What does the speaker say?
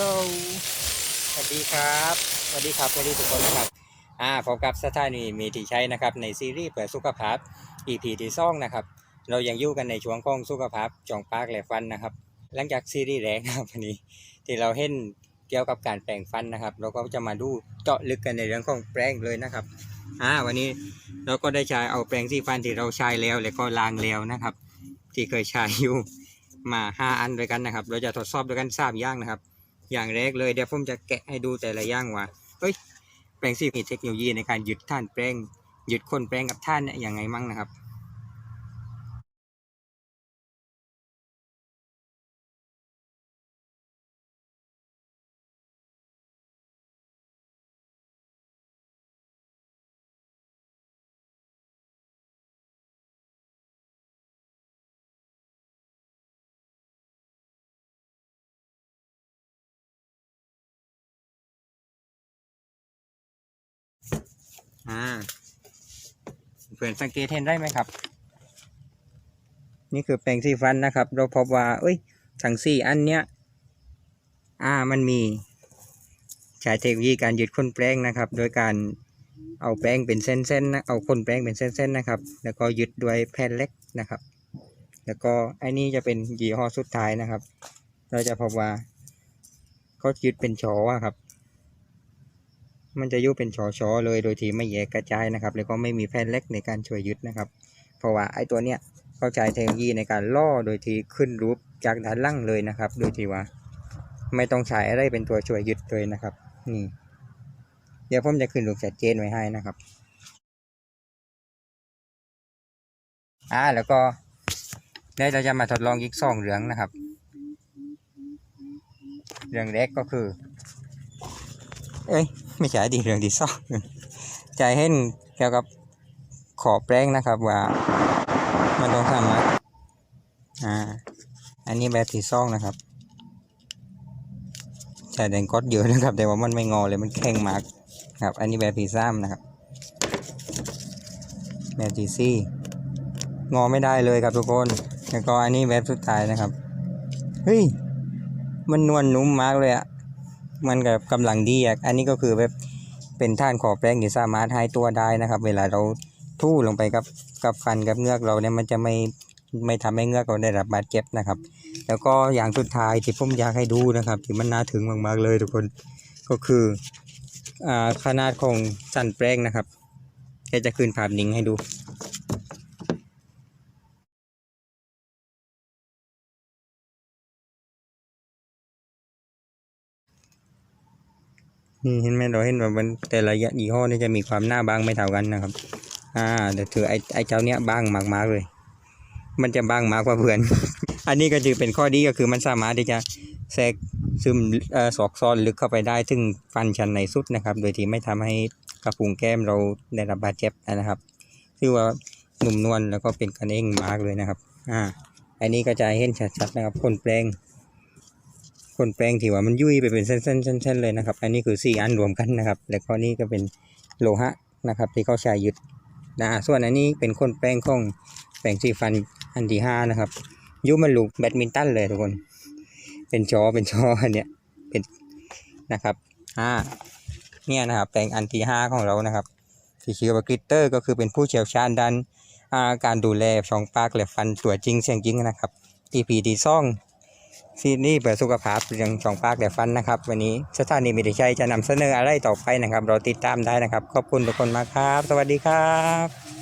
ลสวัสดีครับ สวัสดีครับสวัสดีทุกคนนะครับ อ่าพบกับสถานีมีที่ใช้นะครับ ในซีรีส์เปิดสุขภาพ EP ที่สองนะครับ เรายังอยู่กันในช่วงของสุขภาพจองปากและฟันนะครับ หลังจากซีรีส์แรกนะครับวันนี้ ที่เราเห็นเกี่ยวกับการแปรงฟันนะครับ เราก็จะมาดูเจาะลึกกันในเรื่องของแปรงเลยนะครับ อ่า วันนี้เราก็ได้ใช้เอาแปรงสีฟันที่เราใช้แล้วแล้วก็ล้างแล้วนะครับ ที่เคยใช้อยู่มาห้าอันด้วยกันนะครับ เราจะทดสอบด้วยกันสามอย่างนะครับ อย่างแรกเลยเดี๋ยวผมจะแกะให้ดูแต่ละอย่างว่าเอ้ยแปลงสีมีเทคโนโลยีในการหยุดท่านแปลงหยุดคนแปลงกับท่านเนี่ยยังไงมั่งนะครับ อ่าเพื่อนสังเกตเห็นได้ไหมครับ นี่คือแปรงสีฟันนะครับ เราพบว่า เอ้ยทั้งสี่อันเนี้ย อ่ามันมีใช้เทคโนโลยีการหยุดคนแปรงนะครับ โดยการเอาแป้งเป็นเส้นๆนะเอาคนแปรงเป็นเส้นๆนะครับ แล้วก็หยุดด้วยแผ่นเล็กนะครับ แล้วก็ไอ้นี่จะเป็นยี่ห้อสุดท้ายนะครับ เราจะพบว่าเขายุดเป็นชออครับ มันจะยุบเป็นชอชอๆเลยโดยที่ไม่แยกกระจายนะครับ แล้วก็ไม่มีแผ่นเล็กในการช่วยยึดนะครับ เพราะว่าไอ้ตัวเนี้ยเข้าใจเทคโนโลยีในการล่อโดยที่ขึ้นรูปจากด้านล่างเลยนะครับ โดยที่ว่า ไม่ต้องใช้อะไรเป็นตัวช่วยยึดเลยนะครับ นี่ เดี๋ยวผมจะขึ้นรูปชัดเจนไว้ให้นะครับอ่าแล้วก็เดี๋ยวเราจะมาทดลองอีกสองเรื่องนะครับ เรื่องแรกก็คือ เอ้ยไม่ใช่ดีเรื่องที่องใจเห็นเกี่ยวกับขอแปลงนะครับว่ามันต้องทำนะอ่า อันนี้แบบที่สองนะครับใช่แดงก็เยอะนะครับ แต่ว่ามันไม่งอเลยมันแข็งมากครับ อันนี้แบบที่สามนะครับแบบที่สี่งอไม่ได้เลยครับทุกคนแล้วก็อันนี้แบบสุดท้ายนะครับ เฮ้ย มันนวลนุ่มมากเลยอะ มันกับกำลังดีอะอันนี้ก็คือแบบเป็นท่านขอแป้งที่สามารถให้ตัวได้นะครับ เวลาเราทู่ลงไปกับกับฟันกับเงือกเราเนี่ยมันจะไม่ไม่ทำให้เงือกเราได้รับบาดเจ็บนะครับ แล้วก็อย่างสุดท้ายที่ผมอยากให้ดูนะครับที่มันน่าถึงมากๆเลยทุกคนก็คืออ่าขนาดของสันแป้งนะครับแค่จะคืนภาพนิ่งให้ดู นี่เห็นไหมเราเห็นว่ามันแต่ละยี่ห้อนี่จะมีความหน้าบางไม่เท่ากันนะครับ อ่าเดี๋ยวถือไอ้ไอ้เจ้าเนี้ยบางมากๆเลย มันจะบางมากกว่าเพื่อน อันนี้ก็จะเป็นข้อดีก็คือมันสามารถที่จะแทรกซึมเอ่อสอกซ้อนลึกเข้าไปได้ถึงฟันชั้นในสุดนะครับ โดยที่ไม่ทำให้กระพุ้งแก้มเราได้รับบาดเจ็บนะครับคือว่าหนุ่มนวลแล้วก็เป็นกันเองมากเลยนะครับ อ่า อันนี้ก็จะเห็นชัดๆนะครับคนแปลง คนแปลงที่ว่ามันยุ่ยไปเป็นเส้นๆเส้นๆเลยนะครับ อันนี้คือสี่อันรวมกันนะครับ แล้วก็นี่ก็เป็นโลหะนะครับ ที่เขาใช้ยึดนะส่วนอันนี้เป็นคนแปลงของแปลงสีฟันอันที่ห้านะครับยุมันลูกแบดมินตันเลยทุกคน เป็นจอเป็นจออันเนี้ยเป็นนะครับอ่าเนี่ยนะครับแปลงอันที่ห้าของเรานะครับที่ชื่อว่ากริตเตอร์ ก็คือเป็นผู้เชี่ยวชาญด้านอาการดูแลช่องปากและฟันตัวจริงเสียงจริงนะครับทีพีดีซ่อง ซีนี่เปิดสุขภาพเรื่องสองปากแต่ฟันนะครับ วันนี้สถานีมิตรชัยจะนำเสนออะไรต่อไปนะครับ เราติดตามได้นะครับ ขอบคุณทุกคนมากครับ สวัสดีครับ